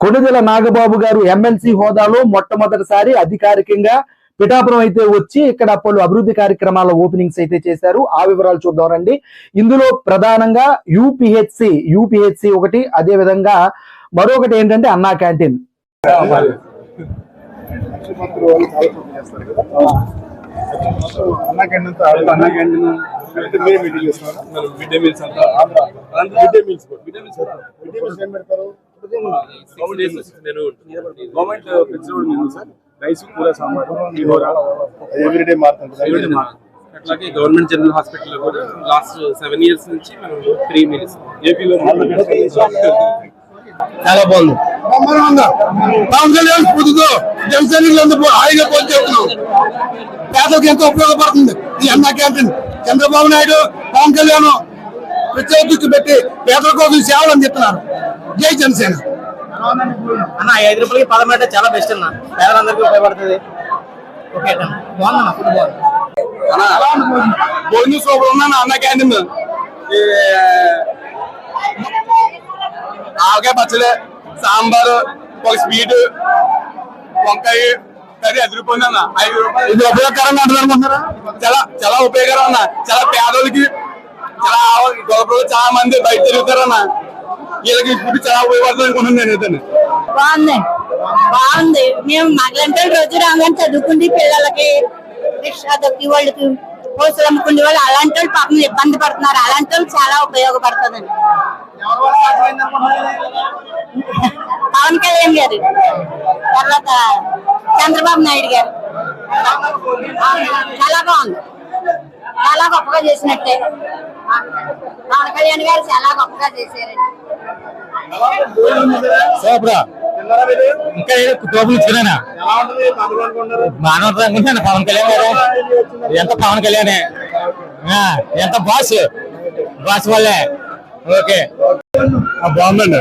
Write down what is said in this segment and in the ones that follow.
కొణిదెల నాగబాబు గారు ఎమ్మెల్సీ హోదాలో మొట్టమొదటిసారి అధికారికంగా పిఠాపురం అయితే వచ్చి ఇక్కడ పలు అభివృద్ధి కార్యక్రమాల ఓపెనింగ్స్ అయితే చేశారు. ఆ వివరాలు చూద్దాం రండి. ఇందులో ప్రధానంగా యూపీహెచ్సి యూపీహెచ్సి ఒకటి అదే విధంగా మరొకటి ఏంటంటే అన్నా canteen. Anna canteen. Anna canteen meals అంతా meals meals government fixed menu sir rice కూర సాంబార్ పులిహోర ఎవ్రీ డే మారుతుంది అట్లాగే గవర్నమెంట్ జనరల్ హాస్పిటల్ కూడా లాస్ట్ సెవెన్ ఇయర్స్ నుంచి మనం ఫ్రీ మీల్స్ ఏపీలో చాలా బాగుంది. పవన్ కళ్యాణ్ స్ఫూర్తితో జనసైనికులందరూ హాయిగా పోతున్నాం పేదలకు ఎంతో ఉపయోగపడుతుంది. ఈ అన్న క్యాంటీన్. చంద్రబాబు నాయుడు పవన్ కళ్యాణ్ ప్రత్యేక దృష్టి పెట్టి పేదల కోసం సేవలు అందిస్తున్నారు. జై జనసేన. అన్న ఐదు రూపాయలకి పదం అంటే చాలా బెస్ట్ అన్న. పేదలందరికీ ఉపయోగపడుతుంది. ఓకే అన్న బాగుందన్న ఫుడ్ బాగుంది భోజనం సూపర్ ఉన్నాను అన్న క్యాంటీన్. ఆవకాయ పచ్చడి సాంబారు ఒక స్వీట్ వంకాయ కర్రీ అదిరిపోయింది అన్న. ఐదు రూపాయలు. ఇది ఉపయోగకరంగా ఉంటుంది అనుకుంటున్నారా చాలా చాలా ఉపయోగకరం అన్న. చాలా పేదోళ్ళకి చాలా చాలా మంది బయట తిరుగుతారన్న. వీళ్ళకి ఇప్పుడు చాలా ఉపయోగపడుతుంది అనుకుంటున్నాను నేను బాగుంది. బాగుంది. మేము మగలంటే రోజు రాగానే చదువుకుంది పిల్లలకి రిక్షా దొక్కి వాళ్ళకి పోసులు అమ్ముకునే వాళ్ళు. అలాంటి వాళ్ళు పాపం ఇబ్బంది పడుతున్నారు. అలాంటి వాళ్ళు చాలా ఉపయోగపడుతుందండి పవన్ కళ్యాణ్ గారు తర్వాత చంద్రబాబు నాయుడు గారు. చాలా బాగుంది. చాలా గొప్పగా చేసినట్టే. పవన్ కళ్యాణ్ గారు చాలా గొప్పగా చేశారండి. ఇంకా టోపులు మానవ పవన్ కళ్యాణ్ గారు? ఎంత పవన్ కళ్యాణ్? ఎంత బాస్? బాస్ వల్లే ఓకే. బాగుందండి.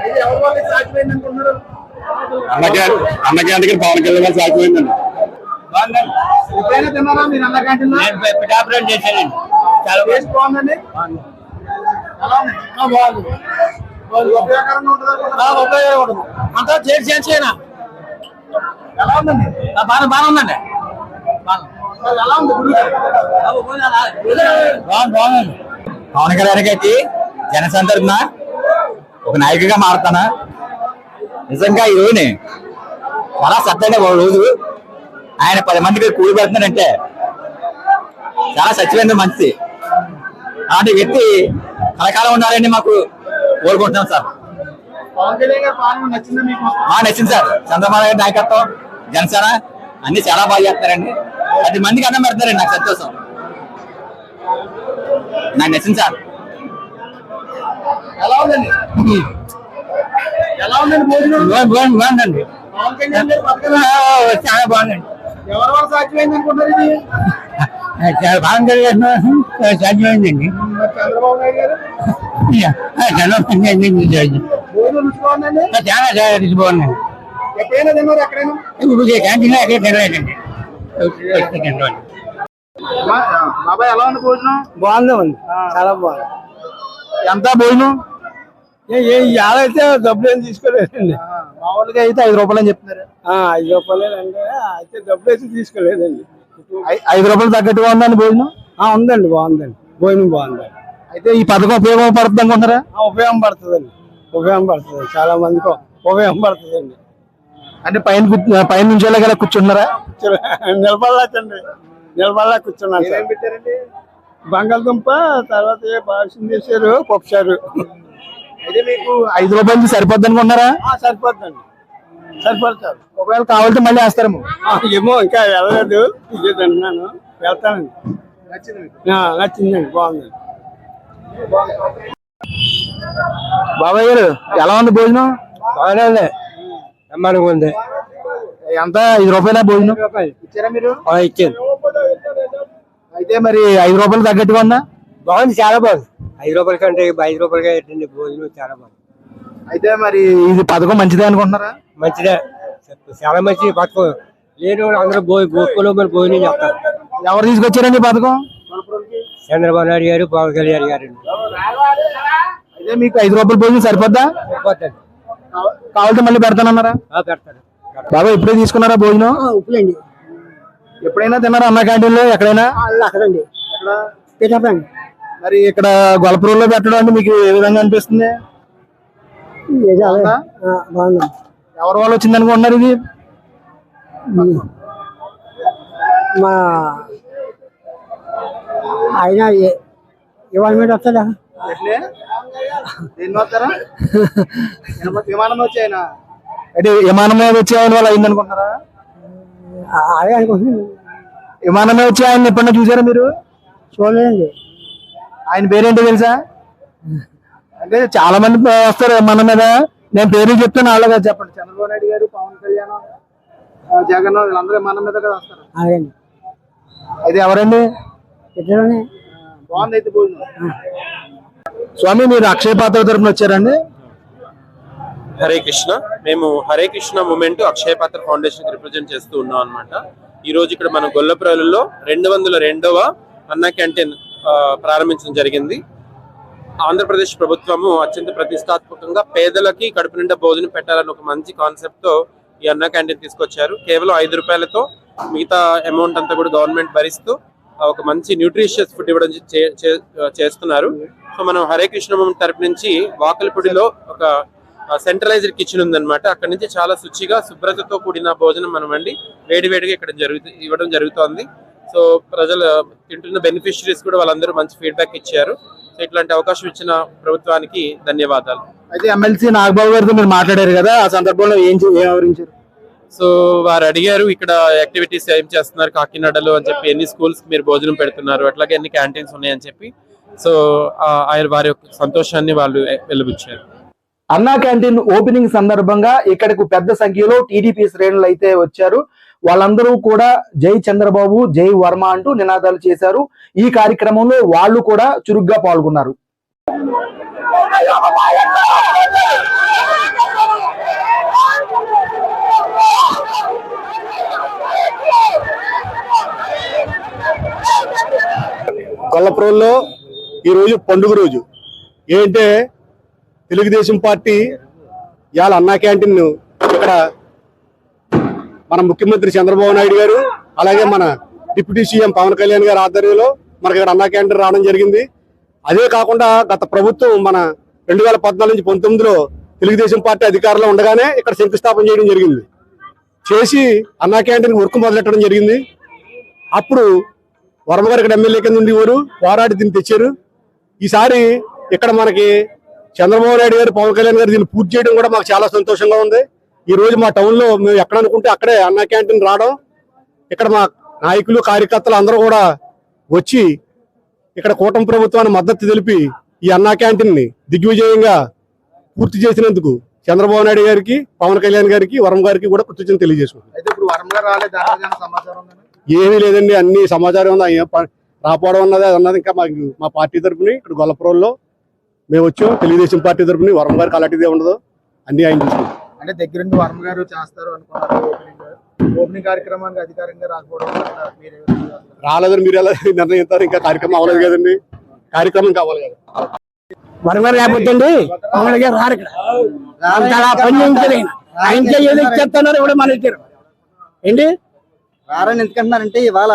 ఇది ఎవరి వల్ల సాధ్యమైంది అనుకుంటున్నారు అన్న క్యాంటీన్ పవన్ కళ్యాణ్ సాగిపోయిందండి ఎప్పుడైనా తిన్నారా? మీరు అన్నా క్యాంటీన్ పిఠాపురం చేశానండి. చాలా టేస్ట్ బాగుందండి? బాగుంది. ఉపయోగకరంగా ఉంటుంది అంతా చేసి చేసేనా? ఎలా ఉందండి? బాగా బాగా ఉందండి. మరి ఎలా ఉంది గుడి? బాగుంది బాగుంది. పవన్ కళ్యాణ్ గారికి జనసేన తరఫున ఒక నాయకుడిగా మారుతానా? నిజంగా ఈ రోజుని చాలా సత్యంగా రోజు ఆయన పది మందికి కూలి పెడుతున్నాడంటే చాలా సత్యమైన మంచిది అలాంటి వ్యక్తి కలకాలం ఉండాలని మాకు కోరుకుంటున్నాం సార్. గారి పాలన నచ్చిందా మీకు మా నచ్చింది సార్. చంద్రబాబు నాయుడు నాయకత్వం జనసేన అన్ని చాలా బాగా చేస్తారండి పది మందికి అన్నం పెడతారండి నాకు సంతోషం. నాకు నచ్చింది సార్. ఎలా ఉందండి? ఎలా ఉందండి భోజనం? బాగుందండి. గారి చాలా బాగుందండి. ఎవరి వల్ల సాధ్యమైంది అనుకుంటారు ఇది? పవన్ కళ్యాణ్ సాధ్యమైందండి. మరి చంద్రబాబు నాయుడు గారు? బాగుందండి చాలా బాగుందండి ఎప్పుడైనా తిన్నారు ఎక్కడైనా? ఇప్పుడు క్యాంటీన్ ఎక్కడ తినలేదండి. బాబాయ్ ఎలా ఉంది భోజనం? బాగుంది ఉంది చాలా బాగుంది. ఎంత భోజనం? అయితే డబ్బులు ఏం తీసుకోలేదండి. ఆ, మామూలుగా అయితే ఐదు రూపాయలు అని చెప్తున్నారు. ఐదు రూపాయలు అంటే అయితే డబ్బులు అయితే తీసుకోలేదండి. ఐ- ఐదు రూపాయలు తగ్గట్టుగా ఉందండి భోజనం? ఆ, ఉందండి బాగుందండి. భోజనం బాగుంది అయితే ఈ పథకం ఉపయోగపడుతుంది అనుకుంటారా ఆ, ఉపయోగం పడుతుందండి. ఉపయోగం పడుతుంది. చాలా మందికి ఉపయోగం పడుతుందండి. అంటే పైన పైన నుంచి వెళ్ళగల కూర్చున్నారా? నిలబడలేకండి నిలబడలే కూర్చున్నాను సార్. బంగాళదుంప తర్వాత ఏ పాయసం చేశారు పప్పుచారు అయితే మీకు ఐదు రూపాయలు సరిపోద్ది అనుకుంటున్నారా? ఆ, సరిపోతుందండి సరిపోతుంది సార్ ఒకవేళ కావాలంటే మళ్ళీ వేస్తారేమో. ఏమో ఇంకా వెళ్ళలేదు. ఇదే తింటున్నాను. వెళ్తానండి ఆ, నచ్చిందండి బాగుందండి. బాబాయ్ గారు ఎలా ఉంది భోజనం? బాగానే ఉంది. ఉంది. ఎంత? ఐదు రూపాయల భోజనం? ఇచ్చారా మీరు? ఇచ్చాను. అయితే మరి ఐదు రూపాయలు తగ్గట్టుగా ఉందా? బాగుంది చాలా బాగుంది. ఐదు రూపాయల కంటే ఐదు రూపాయలకే ఏంటండి భోజనం చాలా బాగుంది. అయితే మరి ఇది పథకం మంచిదే అనుకుంటున్నారా? మంచిదే. చాలా మంచి పథకం. లేని వాళ్ళు అందరూ గోకులు మరి భోజనం చేస్తారు ఎవరు తీసుకొచ్చారండి పథకం? చంద్రబాబు నాయుడు గారు పవన్ కళ్యాణ్ గారు అయితే మీకు ఐదు రూపాయల భోజనం సరిపోద్దా? సరిపోతుంది కావాలంటే మళ్ళీ పెడతానన్నారా? పెడతారు బాబా ఇప్పుడే తీసుకున్నారా భోజనం? ఉప్పులండి ఎప్పుడైనా తిన్నారా అన్న క్యాంటీన్లో ఎక్కడైనా అక్కడండి. మరి ఇక్కడ గొలపురంలో పెట్టడం అంటే మీకు ఏ విధంగా అనిపిస్తుంది? బాగుంది? ఎవరి వాళ్ళు వచ్చింది అనుకుంటున్నారు ఇది? మా ఆయన ఇవాళ మీద వస్తాడా? విమానం వచ్చాయన అంటే విమానం మీద వచ్చే ఆయన వాళ్ళు అయింది అనుకుంటున్నారా? అదే అనుకుంటున్నాను. విమానం మీద వచ్చే ఆయన ఎప్పుడన్నా చూసారా మీరు? చూడలేదండి ఆయన పేరేంటో తెలుసా? అంటే చాలా మంది వస్తారు మన మీద. నేను పేరు చెప్తాను వాళ్ళగా చెప్పండి. చంద్రబాబు నాయుడు గారు పవన్ కళ్యాణ్ జగన్ వీళ్ళందరూ మన మీద కదా వస్తారు. అదేండి అయితే ఎవరండి? ఇద్దరునే బాగుంది అయితే భోజనం స్వామి మీరు అక్షయ పాత్ర తరపున వచ్చారండి? హరే కృష్ణ. మేము హరే కృష్ణ మూమెంట్ అక్షయ పాత్ర ఫౌండేషన్ రిప్రజెంట్ చేస్తూ ఉన్నాం అనమాట ఈ రోజు ఇక్కడ మన గొల్లప్రాలలో రెండు వందల రెండవ అన్న క్యాంటీన్ ప్రారంభించడం జరిగింది. ఆంధ్రప్రదేశ్ ప్రభుత్వము అత్యంత ప్రతిష్టాత్మకంగా పేదలకి కడుపు నిండా భోజనం పెట్టాలని ఒక మంచి కాన్సెప్ట్తో ఈ అన్న క్యాంటీన్ తీసుకొచ్చారు. కేవలం ఐదు రూపాయలతో మిగతా అమౌంట్ అంతా కూడా గవర్నమెంట్ భరిస్తూ ఒక మంచి న్యూట్రిషియస్ ఫుడ్ ఇవ్వడం చేస్తున్నారు. సో మనం హరే కృష్ణ తరపు నుంచి వాకలపూడిలో ఒక సెంట్రలైజ్డ్ కిచెన్ ఉందన్నమాట. అక్కడ నుంచి చాలా శుచిగా శుభ్రతతో కూడిన భోజనం మనం వండి వేడివేడిగా ఇక్కడ జరుగుతుంది ఇవ్వడం జరుగుతోంది. సో ప్రజలు తింటున్న బెనిఫిషరీస్ కూడా వాళ్ళందరూ మంచి ఫీడ్బ్యాక్ ఇచ్చారు. సో ఇట్లాంటి అవకాశం ఇచ్చిన ప్రభుత్వానికి ధన్యవాదాలు. అయితే ఎమ్మెల్సీ నాగబాబు గారితో మీరు మాట్లాడారు కదా ఆ సందర్భంలో ఏం వివరించారు? సో వారు అడిగారు ఇక్కడ యాక్టివిటీస్ ఏం చేస్తున్నారు కాకినాడలో అని చెప్పి ఎన్ని స్కూల్స్ మీరు భోజనం పెడుతున్నారు అట్లాగే ఎన్ని క్యాంటీన్స్ ఉన్నాయని చెప్పి. సో ఆయన వారి యొక్క సంతోషాన్ని వాళ్ళు వెలుబుచ్చారు అన్నా క్యాంటీన్ ఓపెనింగ్ సందర్భంగా ఇక్కడకు పెద్ద సంఖ్యలో టీడీపీ శ్రేణులు అయితే వచ్చారు. వాళ్ళందరూ కూడా జై చంద్రబాబు జై వర్మ అంటూ నినాదాలు చేశారు. ఈ కార్యక్రమంలో వాళ్ళు కూడా చురుగ్గా పాల్గొన్నారు. గొల్లపురంలో ఈ రోజు పండుగ రోజు. ఏంటంటే తెలుగుదేశం పార్టీ ఇవాళ అన్నా క్యాంటీన్ ఇక్కడ మన ముఖ్యమంత్రి చంద్రబాబు నాయుడు గారు అలాగే మన డిప్యూటీ సీఎం పవన్ కళ్యాణ్ గారి ఆధ్వర్యంలో మనకి ఇక్కడ అన్నా క్యాంటీన్ రావడం జరిగింది. అదే కాకుండా గత ప్రభుత్వం మన రెండు వేల పద్నాలుగు నుంచి పంతొమ్మిదిలో తెలుగుదేశం పార్టీ అధికారంలో ఉండగానే ఇక్కడ శంకుస్థాపన చేయడం జరిగింది. చేసి అన్నా క్యాంటీన్ వర్క్ మొదలెట్టడం జరిగింది. అప్పుడు వరమగారు ఇక్కడ ఎమ్మెల్యే కింద ఉండేవారు పోరాడి దీన్ని తెచ్చారు. ఈసారి ఇక్కడ మనకి చంద్రబాబు నాయుడు గారు పవన్ కళ్యాణ్ గారు దీన్ని పూర్తి చేయడం కూడా మాకు చాలా సంతోషంగా ఉంది. ఈ రోజు మా టౌన్లో మేము ఎక్కడ అనుకుంటే అక్కడే అన్నా క్యాంటీన్ రావడం. ఇక్కడ మా నాయకులు కార్యకర్తలు అందరూ కూడా వచ్చి ఇక్కడ కూటమి ప్రభుత్వాన్ని మద్దతు తెలిపి ఈ అన్నా క్యాంటీన్ని దిగ్విజయంగా పూర్తి చేసినందుకు చంద్రబాబు నాయుడు గారికి పవన్ కళ్యాణ్ గారికి వరం గారికి కూడా కృతజ్ఞతలు సమాచారం ఉందా? ఏమీ లేదండి అన్ని సమాచారం ఉంది. రాపోవడం అన్నది అది అన్నది ఇంకా మాకు మా పార్టీ తరపుని ఇక్కడ గొల్లపురంలో మేము వచ్చాం. తెలుగుదేశం పార్టీ తరపుని వరం గారికి అలాంటిదే ఉండదు. అన్ని ఆయన చూసుకుంటాం అంటే దగ్గరుండి వర్మ గారు చేస్తారు అనుకున్నారు ఓపెనింగ్ ఓపెనింగ్ కార్యక్రమానికి అధికారంగా రాకపోవడం మీరు? రాలేదని మీరు ఎలా నిర్ణయిస్తారు ఇంకా కార్యక్రమం అవ్వలేదు కదండి. కార్యక్రమం కావాలి కదా. వరవరు లేకపోతే అండి పవన్ గారు రారు ఇక్కడ. అంత అలా పని చేయించారు ఆయన. ఆయన ఏదో ఇచ్చేస్తున్నారు ఇప్పుడు మన ఇచ్చారు. ఏంటి? రారని ఎందుకంటున్నారంటే ఇవాళ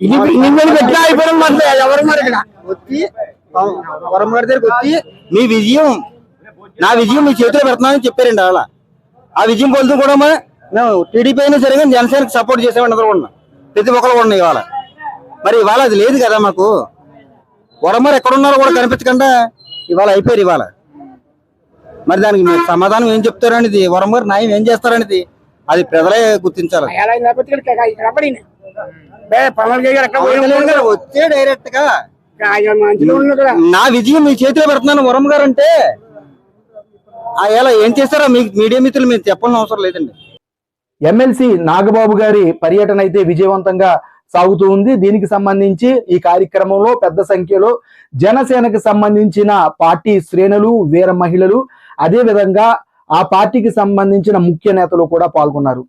ఇది నిన్ను పెట్టి అయిపోవడం మనది ఎవరు మరి ఇక్కడ? వచ్చి వరం గారి దగ్గరికి వచ్చి మీ విజయం నా విజయం మీ చేతిలో పెడుతున్నానని చెప్పారండి అలా. ఆ విజయం పొందుతూ కూడా మేము టీడీపీ అయినా సరే కానీ జనసేనకి సపోర్ట్ చేసామని అందరూ ఉన్నాం ప్రతి ఒక్కరు కూడా ఇవాళ. మరి ఇవాళ అది లేదు కదా మాకు. వరమర్ ఎక్కడున్నారో కూడా కనిపించకుండా ఇవాళ అయిపోయారు ఇవాళ. మరి దానికి మీరు సమాధానం ఏం చెప్తారనేది వరమర్ న్యాయం ఏం చేస్తారనేది అది ప్రజలే గుర్తించాలి. వచ్చే డైరెక్ట్గా నా విజయం మీ చేతిలో పెడుతున్నాను వరం గారు అంటే ఎలా ఏం చేస్తారో మీ మీడియా మిత్రులు మీరు చెప్పాల్సిన అవసరం లేదండి. ఎమ్మెల్సీ నాగబాబు గారి పర్యటన అయితే విజయవంతంగా సాగుతూ ఉంది. దీనికి సంబంధించి ఈ కార్యక్రమంలో పెద్ద సంఖ్యలో జనసేనకు సంబంధించిన పార్టీ శ్రేణులు వీర మహిళలు అదే విధంగా ఆ పార్టీకి సంబంధించిన ముఖ్య నేతలు కూడా పాల్గొన్నారు.